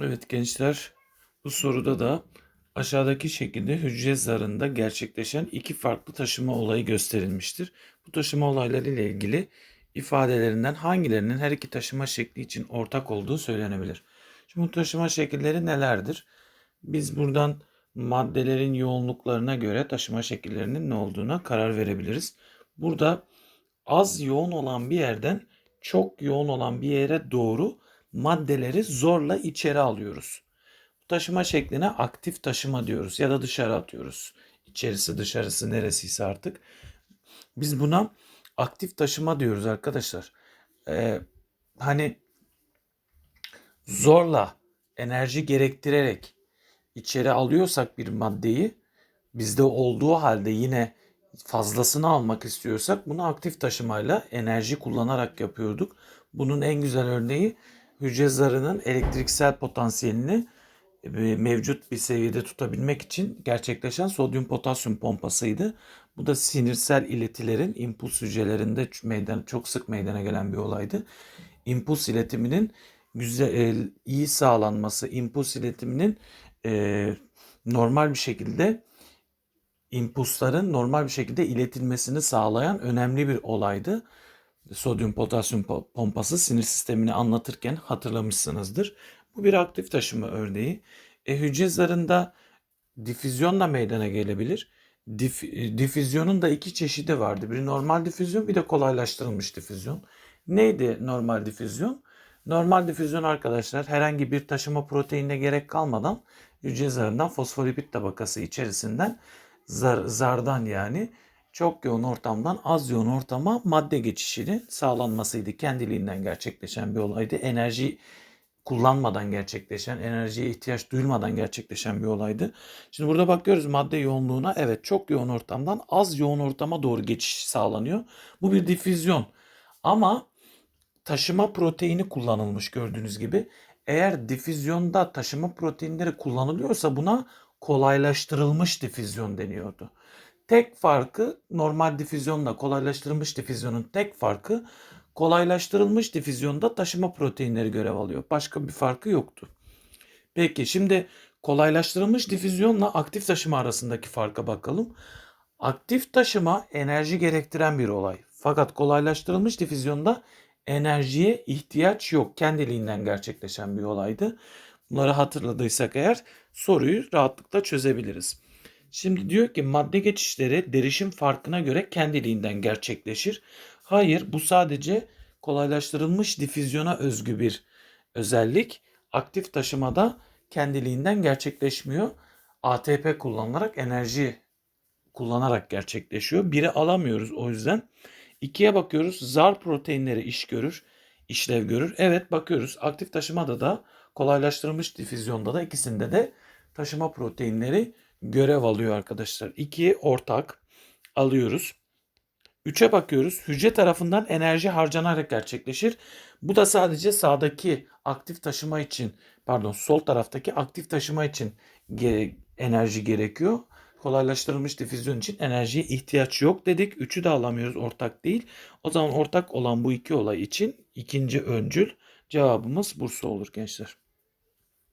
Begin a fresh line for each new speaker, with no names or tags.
Evet gençler, bu soruda da aşağıdaki şekilde hücre zarında gerçekleşen iki farklı taşıma olayı gösterilmiştir. Bu taşıma olayları ile ilgili ifadelerinden hangilerinin her iki taşıma şekli için ortak olduğu söylenebilir. Şimdi bu taşıma şekilleri nelerdir? Biz buradan maddelerin yoğunluklarına göre taşıma şekillerinin ne olduğuna karar verebiliriz. Burada az yoğun olan bir yerden çok yoğun olan bir yere doğru maddeleri zorla içeri alıyoruz. Bu taşıma şekline aktif taşıma diyoruz ya da dışarı atıyoruz. İçerisi dışarısı neresiyse artık. Biz buna aktif taşıma diyoruz arkadaşlar. Ee, hani zorla enerji gerektirerek içeri alıyorsak bir maddeyi bizde olduğu halde yine fazlasını almak istiyorsak bunu aktif taşımayla enerji kullanarak yapıyorduk. Bunun en güzel örneği hücre zarının elektriksel potansiyelini e, mevcut bir seviyede tutabilmek için gerçekleşen sodyum potasyum pompasıydı. Bu da sinirsel iletilerin impuls hücrelerinde meydana, çok sık meydana gelen bir olaydı. İmpuls iletiminin güzel, e, iyi sağlanması, impuls iletiminin e, normal bir şekilde impulsların normal bir şekilde iletilmesini sağlayan önemli bir olaydı. Sodyum potasyum pompası sinir sistemini anlatırken hatırlamışsınızdır. Bu bir aktif taşıma örneği. E, hücre zarında difüzyon da meydana gelebilir. Dif, e, difüzyonun da iki çeşidi vardı. Bir normal difüzyon bir de kolaylaştırılmış difüzyon. Neydi normal difüzyon? Normal difüzyon arkadaşlar herhangi bir taşıma proteinine gerek kalmadan hücre zarından fosfolipid tabakası içerisinden zar, zardan yani çok yoğun ortamdan az yoğun ortama madde geçişinin sağlanmasıydı. Kendiliğinden gerçekleşen bir olaydı. Enerji kullanmadan gerçekleşen, enerjiye ihtiyaç duyulmadan gerçekleşen bir olaydı. Şimdi burada bakıyoruz madde yoğunluğuna. Evet çok yoğun ortamdan az yoğun ortama doğru geçiş sağlanıyor. Bu bir difüzyon. Ama taşıma proteini kullanılmış gördüğünüz gibi. Eğer difüzyonda taşıma proteinleri kullanılıyorsa buna kolaylaştırılmış difüzyon deniyordu. Tek farkı normal difüzyonla kolaylaştırılmış difüzyonun tek farkı kolaylaştırılmış difüzyonda taşıma proteinleri görev alıyor. Başka bir farkı yoktu. Peki şimdi kolaylaştırılmış difüzyonla aktif taşıma arasındaki farka bakalım. Aktif taşıma enerji gerektiren bir olay. Fakat kolaylaştırılmış difüzyonda enerjiye ihtiyaç yok. Kendiliğinden gerçekleşen bir olaydı. Bunları hatırladıysak eğer soruyu rahatlıkla çözebiliriz. Şimdi diyor ki madde geçişleri derişim farkına göre kendiliğinden gerçekleşir. Hayır bu sadece kolaylaştırılmış difüzyona özgü bir özellik. Aktif taşımada kendiliğinden gerçekleşmiyor. ATP kullanılarak enerji kullanarak gerçekleşiyor. Biri alamıyoruz o yüzden. İkiye bakıyoruz. Zar proteinleri iş görür, işlev görür. Evet bakıyoruz. Aktif taşımada da kolaylaştırılmış difüzyonda da ikisinde de taşıma proteinleri görev alıyor arkadaşlar. 2 ortak alıyoruz. 3'e bakıyoruz. Hücre tarafından enerji harcanarak gerçekleşir. Bu da sadece sağdaki aktif taşıma için, pardon sol taraftaki aktif taşıma için ge- enerji gerekiyor. Kolaylaştırılmış difüzyon için enerjiye ihtiyaç yok dedik. Üçü de alamıyoruz ortak değil. O zaman ortak olan bu iki olay için ikinci öncül cevabımız Bursa olur gençler.